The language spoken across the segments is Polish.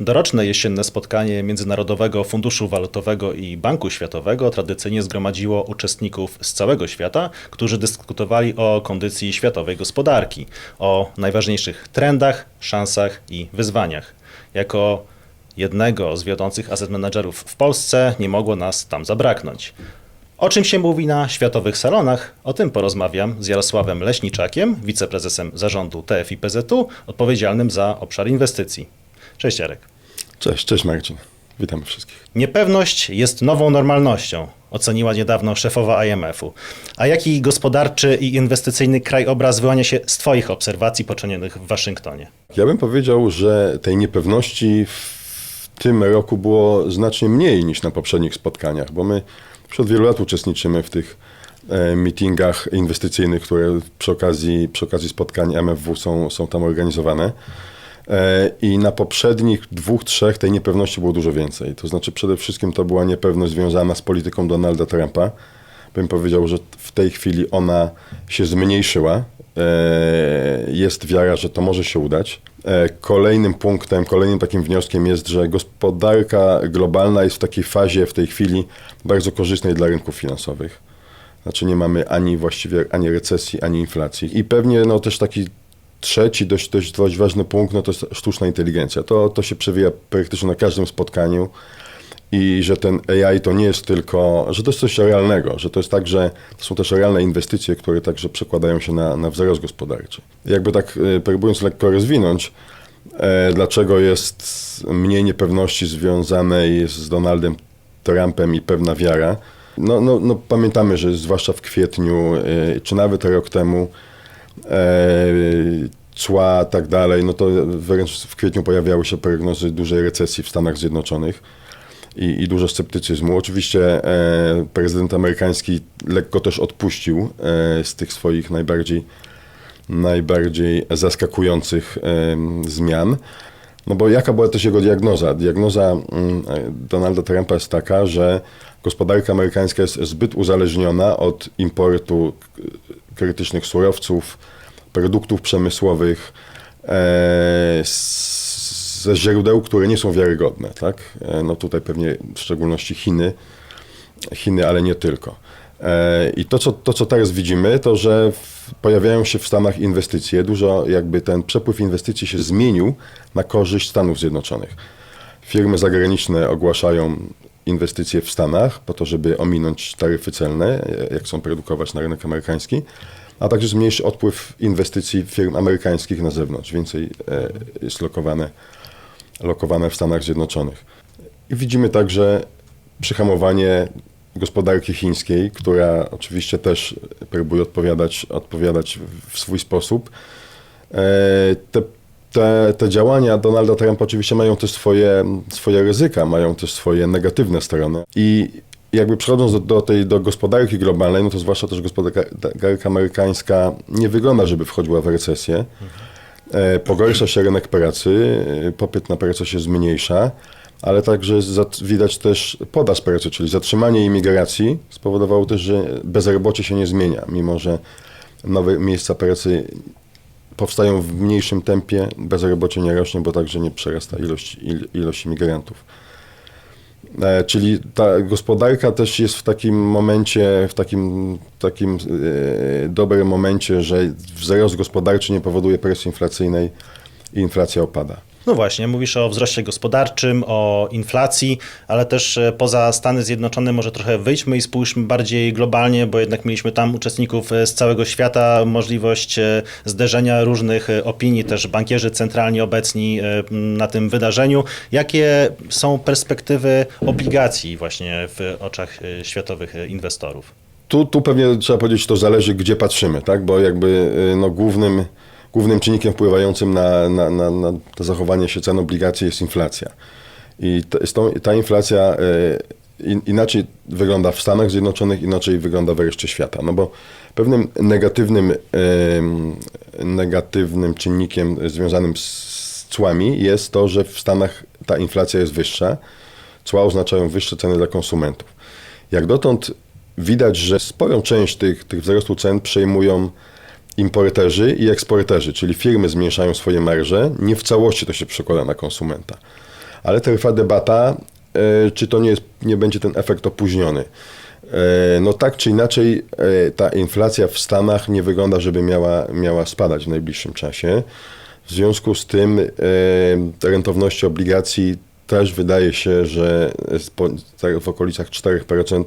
Doroczne jesienne spotkanie Międzynarodowego Funduszu Walutowego i Banku Światowego tradycyjnie zgromadziło uczestników z całego świata, którzy dyskutowali o kondycji światowej gospodarki, o najważniejszych trendach, szansach i wyzwaniach. Jako jednego z wiodących asset managerów w Polsce nie mogło nas tam zabraknąć. O czym się mówi na światowych salonach? O tym porozmawiam z Jarosławem Leśniczakiem, wiceprezesem zarządu TFI-PZU, odpowiedzialnym za obszar inwestycji. Cześć Jarek. Cześć, cześć Marcin. Witamy wszystkich. Niepewność jest nową normalnością, oceniła niedawno szefowa IMF-u. A jaki gospodarczy i inwestycyjny krajobraz wyłania się z Twoich obserwacji poczynionych w Waszyngtonie? Ja bym powiedział, że tej niepewności w tym roku było znacznie mniej niż na poprzednich spotkaniach, bo my od wielu lat uczestniczymy w tych e, meetingach inwestycyjnych, które przy okazji, przy okazji spotkań MFW są, są tam organizowane. E, I na poprzednich dwóch, trzech tej niepewności było dużo więcej. To znaczy przede wszystkim to była niepewność związana z polityką Donalda Trumpa. Bym powiedział, że w tej chwili ona się zmniejszyła. E, Jest wiara, że to może się udać. E, Kolejnym punktem, kolejnym takim wnioskiem jest, że gospodarka globalna jest w takiej fazie w tej chwili bardzo korzystnej dla rynków finansowych. Znaczy nie mamy ani właściwie ani recesji, ani inflacji. I pewnie no, też taki trzeci, dość, dość, dość ważny punkt, no to jest sztuczna inteligencja. To, to się przewija praktycznie na każdym spotkaniu i że ten AI to nie jest tylko, że to jest coś realnego, że to jest tak, że są też realne inwestycje, które także przekładają się na, na wzrost gospodarczy. Jakby tak e, próbując lekko rozwinąć, e, dlaczego jest mniej niepewności związanej z Donaldem Trumpem i pewna wiara. No, no, no pamiętamy, że zwłaszcza w kwietniu, e, czy nawet rok temu, cła, tak dalej, no to wręcz w kwietniu pojawiały się prognozy dużej recesji w Stanach Zjednoczonych i, i dużo sceptycyzmu. Oczywiście e, prezydent amerykański lekko też odpuścił e, z tych swoich najbardziej, najbardziej zaskakujących e, zmian. No bo jaka była też jego diagnoza? Diagnoza mm, Donalda Trumpa jest taka, że gospodarka amerykańska jest zbyt uzależniona od importu krytycznych surowców, produktów przemysłowych e, ze źródeł, które nie są wiarygodne. Tak? E, No tutaj pewnie w szczególności Chiny, Chiny, ale nie tylko. E, I to co, to, co teraz widzimy, to że pojawiają się w Stanach inwestycje. Dużo jakby ten przepływ inwestycji się zmienił na korzyść Stanów Zjednoczonych. Firmy zagraniczne ogłaszają inwestycje w Stanach po to, żeby ominąć taryfy celne, jak chcą produkować na rynek amerykański, a także zmniejszy odpływ inwestycji firm amerykańskich na zewnątrz. Więcej e, jest lokowane, lokowane w Stanach Zjednoczonych. I widzimy także przyhamowanie gospodarki chińskiej, która oczywiście też próbuje odpowiadać, odpowiadać w swój sposób. E, Te, te, te działania Donalda Trumpa oczywiście mają też swoje, swoje ryzyka, mają też swoje negatywne strony. I jakby przechodząc do, do tej do gospodarki globalnej, no to zwłaszcza też gospodarka amerykańska nie wygląda, żeby wchodziła w recesję. E, Pogarsza się rynek pracy, popyt na pracę się zmniejsza, ale także widać też podaż pracy, czyli zatrzymanie imigracji spowodowało też, że bezrobocie się nie zmienia, mimo że nowe miejsca pracy powstają w mniejszym tempie, bezrobocie nie rośnie, bo także nie przerasta ilość, il, ilość imigrantów. E, Czyli ta gospodarka też jest w takim momencie, w takim, takim e, dobrym momencie, że wzrost gospodarczy nie powoduje presji inflacyjnej i inflacja opada. No właśnie, mówisz o wzroście gospodarczym, o inflacji, ale też e, poza Stany Zjednoczone może trochę wyjdźmy i spójrzmy bardziej globalnie, bo jednak mieliśmy tam uczestników e, z całego świata, możliwość e, zderzenia różnych opinii, też bankierzy centralni obecni na tym wydarzeniu. Jakie są perspektywy obligacji właśnie w oczach światowych inwestorów? Tu, tu pewnie trzeba powiedzieć, to zależy, gdzie patrzymy, tak? bo jakby no, głównym, głównym czynnikiem wpływającym na, na, na, na to zachowanie się cen obligacji jest inflacja. I tą, ta inflacja in, inaczej wygląda w Stanach Zjednoczonych, inaczej wygląda w reszcie świata. No bo pewnym negatywnym, negatywnym czynnikiem związanym z cłami jest to, że w Stanach ta inflacja jest wyższa. Cła oznaczają wyższe ceny dla konsumentów. Jak dotąd widać, że sporą część tych, tych wzrostu cen przejmują importerzy i eksporterzy, czyli firmy zmniejszają swoje marże, nie w całości to się przekłada na konsumenta. ale trwa debata, e, czy to nie, jest, nie będzie ten efekt opóźniony. E, No tak czy inaczej, e, ta inflacja w Stanach nie wygląda, żeby miała, miała spadać w najbliższym czasie. W związku z tym te rentowności obligacji też wydaje się, że tak w okolicach 4%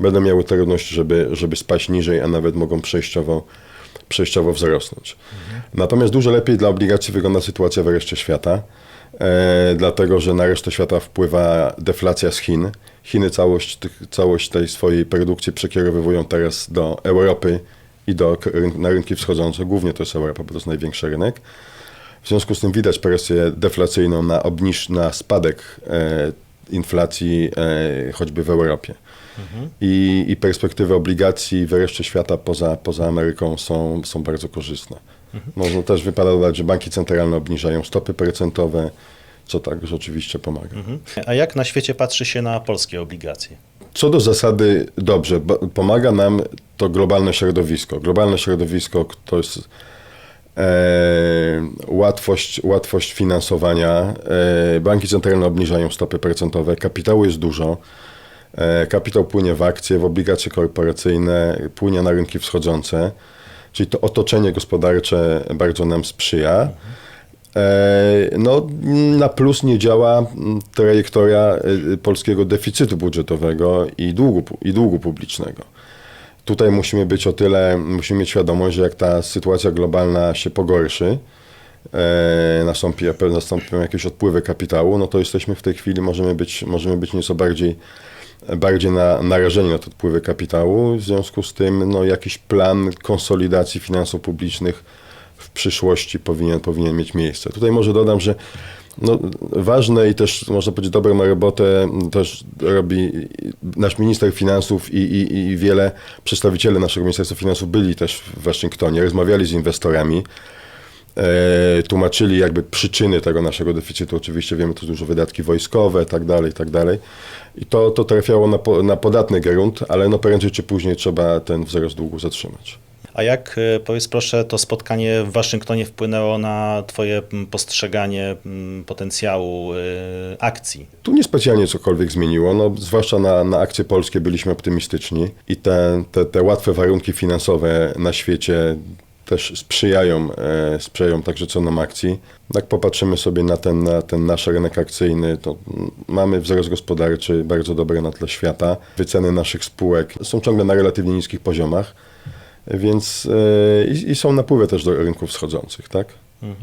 będą miały trudności, żeby, żeby spaść niżej, a nawet mogą przejściowo, przejściowo wzrosnąć. Natomiast dużo lepiej dla obligacji wygląda sytuacja w reszcie świata, e, dlatego że na resztę świata wpływa deflacja z Chin. Chiny całość, całość tej swojej produkcji przekierowywują teraz do Europy i do, na rynki wschodzące. Głównie to jest Europa, bo to jest największy rynek. W związku z tym widać presję deflacyjną na, obniż, na spadek e, inflacji e, choćby w Europie. I, I perspektywy obligacji w reszcie świata poza, poza Ameryką są, są bardzo korzystne. Można też wypada dodać, że banki centralne obniżają stopy procentowe, co także oczywiście pomaga. Mhm. A jak na świecie patrzy się na polskie obligacje? Co do zasady dobrze, pomaga nam to globalne środowisko. Globalne środowisko to jest e, łatwość, łatwość finansowania. E, banki centralne obniżają stopy procentowe, kapitału jest dużo. E, kapitał płynie w akcje, w obligacje korporacyjne, płynie na rynki wschodzące. Czyli to otoczenie gospodarcze bardzo nam sprzyja. E, No, na plus nie działa trajektoria y, polskiego deficytu budżetowego i długu, i długu publicznego. Tutaj musimy być o tyle, musimy mieć świadomość, że jak ta sytuacja globalna się pogorszy, e, nastąpi, nastąpią jakieś odpływy kapitału, no to jesteśmy w tej chwili, możemy być, możemy być nieco bardziej, bardziej na, narażeni na te odpływy kapitału. W związku z tym no, jakiś plan konsolidacji finansów publicznych w przyszłości powinien, powinien mieć miejsce. Tutaj może dodam, że no, ważne i też można powiedzieć dobrą robotę też robi nasz minister finansów i, i, i wiele przedstawiciele naszego Ministerstwa Finansów byli też w Waszyngtonie, rozmawiali z inwestorami, e, tłumaczyli jakby przyczyny tego naszego deficytu. Oczywiście wiemy, to dużo wydatki wojskowe, tak dalej, tak dalej. I to, to trafiało na, po, na podatny grunt, ale no prędzej czy później trzeba ten wzrost długu zatrzymać. A jak, e, powiedz proszę, to spotkanie w Waszyngtonie wpłynęło na Twoje postrzeganie potencjału e, akcji? Tu niespecjalnie cokolwiek zmieniło, no, zwłaszcza na, na akcje polskie byliśmy optymistyczni i te, te, te łatwe warunki finansowe na świecie też sprzyjają, e, sprzyjają także cenom akcji. Jak popatrzymy sobie na ten, na ten nasz rynek akcyjny, to mamy wzrost gospodarczy bardzo dobry na tle świata. Wyceny naszych spółek są ciągle na relatywnie niskich poziomach, więc e, i, i są napływy też do rynków wschodzących, tak?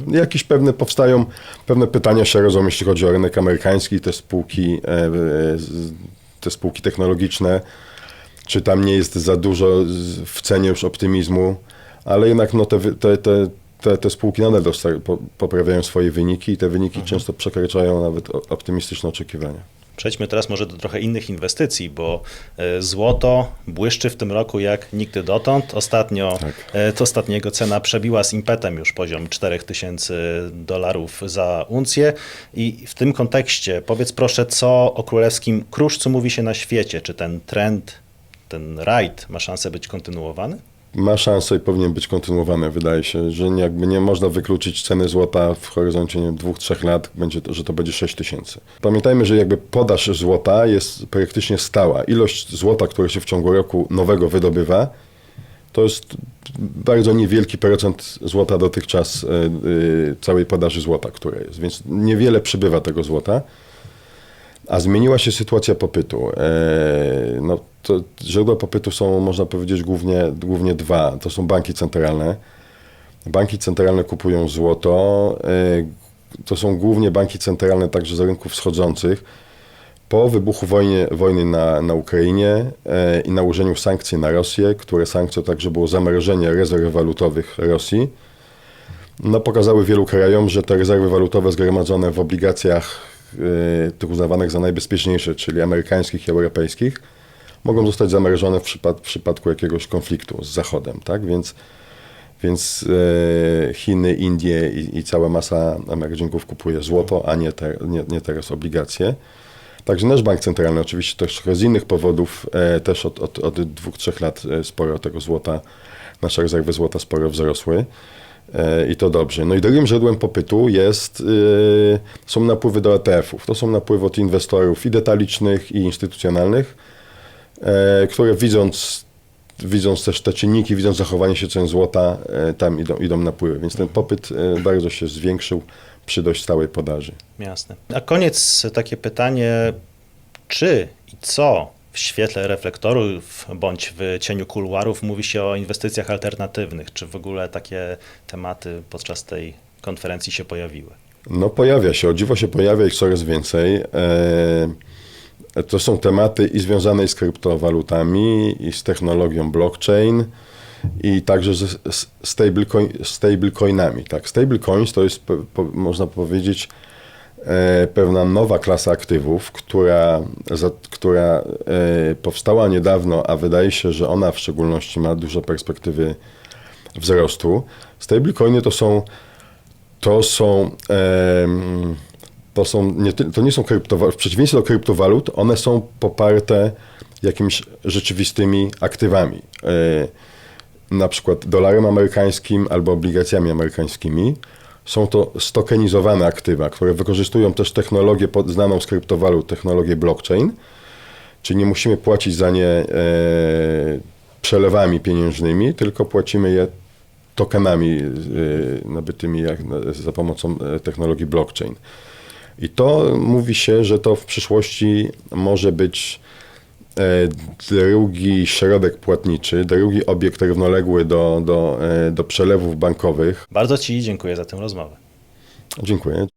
Jakieś pewne powstają, pewne pytania się rodzą, jeśli chodzi o rynek amerykański, te spółki, e, te spółki technologiczne, czy tam nie jest za dużo w cenie już optymizmu, ale jednak no, te, te, te, te, te spółki nadal poprawiają swoje wyniki i te wyniki często przekraczają nawet optymistyczne oczekiwania. Przejdźmy teraz może do trochę innych inwestycji, bo e, złoto błyszczy w tym roku jak nigdy dotąd. Ostatnio, Tak. e, to ostatniego cena przebiła z impetem już poziom 4000 dolarów za uncję. I w tym kontekście powiedz proszę, co o królewskim kruszcu mówi się na świecie? Czy ten trend, ten rajd ma szansę być kontynuowany? Ma szansę i powinien być kontynuowany. Wydaje się, że jakby nie można wykluczyć ceny złota w horyzoncie nie wiem, dwóch, trzech lat, będzie to, że to będzie 6 tysięcy. Pamiętajmy, że jakby podaż złota jest praktycznie stała. Ilość złota, które się w ciągu roku nowego wydobywa, to jest bardzo niewielki procent złota dotychczas, y, y, całej podaży złota, która jest, więc niewiele przybywa tego złota. A zmieniła się sytuacja popytu. E, No, to źródła popytu są, można powiedzieć, głównie, głównie dwa. To są banki centralne. Banki centralne kupują złoto. E, To są głównie banki centralne także z rynków wschodzących. Po wybuchu wojny, wojny na, na Ukrainie e, i nałożeniu sankcji na Rosję, które sankcje także było zamrożenie rezerw walutowych Rosji, no, pokazały wielu krajom, że te rezerwy walutowe zgromadzone w obligacjach tych uznawanych za najbezpieczniejsze, czyli amerykańskich i europejskich, mogą zostać zamrożone w, przypad, w przypadku jakiegoś konfliktu z Zachodem, tak? Więc, więc y, Chiny, Indie i, i cała masa Amerykanów kupuje złoto, a nie, te, nie, nie teraz obligacje. Także nasz bank centralny, oczywiście też z innych powodów, e, też od, od, od dwóch, trzech lat e, sporo tego złota, nasze rezerwy złota sporo wzrosły. I to dobrze. No i drugim źródłem popytu jest, y, są napływy do ETF-ów. To są napływy od inwestorów i detalicznych, i instytucjonalnych, e, które widząc, widząc też te czynniki, widząc zachowanie się cen złota, e, tam idą, idą napływy. Więc ten popyt e, bardzo się zwiększył przy dość stałej podaży. Jasne. Na koniec takie pytanie, czy i co w świetle reflektorów bądź w cieniu kuluarów mówi się o inwestycjach alternatywnych? Czy w ogóle takie tematy podczas tej konferencji się pojawiły? No pojawia się, o dziwo się pojawia ich coraz więcej. E, to są tematy i związane z kryptowalutami, i z technologią blockchain, i także z stablecoin, stablecoinami. Tak? Stablecoins to jest, można powiedzieć, pewna nowa klasa aktywów, która, która e, powstała niedawno, a wydaje się, że ona w szczególności ma duże perspektywy wzrostu. Stablecoiny to są to są, to są nie, to nie są kryptowaluty, w przeciwieństwie do kryptowalut, one są poparte jakimiś rzeczywistymi aktywami. E, na przykład dolarem amerykańskim albo obligacjami amerykańskimi. Są to stokenizowane aktywa, które wykorzystują też technologię znaną z kryptowalut, technologię blockchain, czyli nie musimy płacić za nie e, przelewami pieniężnymi, tylko płacimy je tokenami e, nabytymi jak, za pomocą e, technologii blockchain. I to mówi się, że to w przyszłości może być drugi środek płatniczy, drugi obiekt równoległy do, do, e, do przelewów bankowych. Bardzo Ci dziękuję za tę rozmowę. Dziękuję.